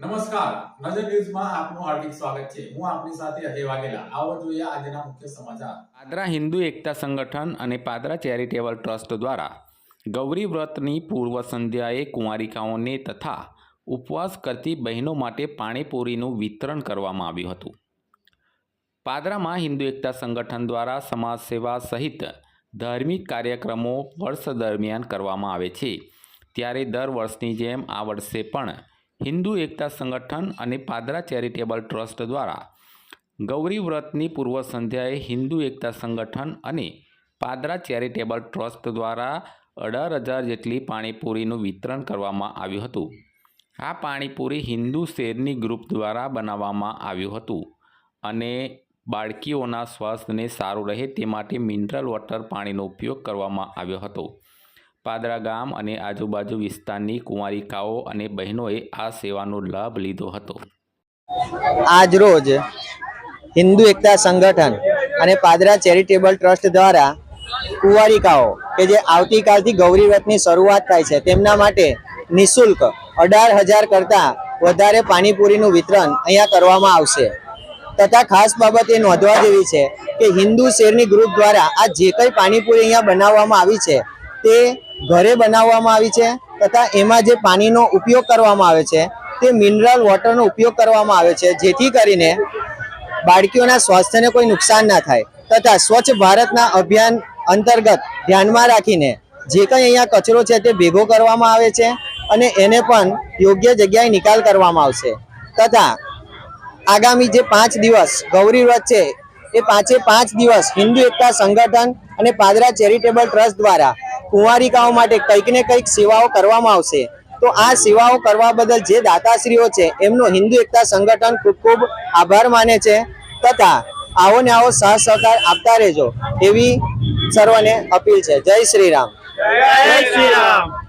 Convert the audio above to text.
નમસ્કાર. નજર ન્યૂઝમાં આપનું હાર્દિક સ્વાગત છે. હું આપની સાથે અજય વાઘેલા. આવો જોઈએ આજના મુખ્ય સમાચાર. પાદરા હિન્દુ એકતા સંગઠન અને પાદરા ચેરિટેબલ ટ્રસ્ટ દ્વારા ગૌરી વ્રતની પૂર્વ સંધ્યાએ કુંવારિકાઓને તથા ઉપવાસ કરતી બહેનો માટે પાણીપુરીનું વિતરણ કરવામાં આવ્યું હતું. પાદરામાં હિન્દુ એકતા સંગઠન દ્વારા સમાજ સેવા સહિત ધાર્મિક કાર્યક્રમો વર્ષ દરમિયાન કરવામાં આવે છે. ત્યારે દર વર્ષની જેમ આ વર્ષે પણ હિન્દુ એકતા સંગઠન અને પાદરા ચેરિટેબલ ટ્રસ્ટ દ્વારા ગૌરી વ્રતની પૂર્વ સંધ્યાએ હિન્દુ એકતા સંગઠન અને પાદરા ચેરિટેબલ ટ્રસ્ટ દ્વારા અઢાર હજાર જેટલી પાણીપુરીનું વિતરણ કરવામાં આવ્યું હતું. આ પાણીપુરી હિન્દુ શેરની ગ્રુપ દ્વારા બનાવવામાં આવ્યું હતું અને બાળકીઓના સ્વાસ્થ્યને સારું રહે તે માટે મિનરલ વોટર પાણીનો ઉપયોગ કરવામાં આવ્યો હતો. પાદરા ગામ અને આજુબાજુ વિસ્તારની કુંવારિકાઓ અને બહેનોએ આ સેવાનો લાભ લીધો હતો. આજ રોજ હિન્દુ એકતા સંગઠન અને પાદરા ચેરિટેબલ ટ્રસ્ટ દ્વારા કુંવારિકાઓ કે જે આવતીકાલથી ગૌરી વ્રતની શરૂઆત થાય છે તેમના માટે નિઃશુલ્ક અઢાર હજાર કરતાં વધારે પાણીપુરીનું વિતરણ અહીંયા કરવામાં આવશે. તથા ખાસ બાબત એ નોંધવા જેવી છે કે હિન્દુ શેરની ગ્રુપ દ્વારા આ જે કંઈ પાણીપુરી અહીંયા બનાવવામાં આવી છે તે ઘરે બનાવવામાં આવી છે તથા એમાં જે પાણીનો ઉપયોગ કરવામાં આવે છે, તે મિનરલ વોટરનો ઉપયોગ કરવામાં આવે છે, જેથી કરીને બાળકીઓના સ્વાસ્થ્યને કોઈ નુકસાન ના થાય. તથા સ્વચ્છ ભારતના અભિયાન અંતર્ગત ધ્યાનમાં રાખીને જે કંઈ અહીંયા કચરો છે તે ભેગો કરવામાં આવે છે અને એને પણ યોગ્ય જગ્યાએ નિકાલ કરવામાં આવશે. તથા આગામી જે પાંચ દિવસ ગૌરી વ્રત છે, એ પાંચે પાંચ દિવસ હિન્દુ એકતા સંગઠન અને પાદરા ચેરિટેબલ ટ્રસ્ટ દ્વારા કુંવારિકાઓ માટે કંઈક ને કંઈક સેવાઓ કરવામાં આવશે. તો આ સેવાઓ કરવા બદલ જે દાતાશ્રીઓ છે, એમનો હિન્દુ એકતા સંગઠન ખૂબ ખૂબ આભાર માને છે. તથા આવો ને આવો સહ સહકાર આપતા રહેજો, એવી સર્વને અપીલ છે. જય શ્રી રામ. જય શ્રી રામ.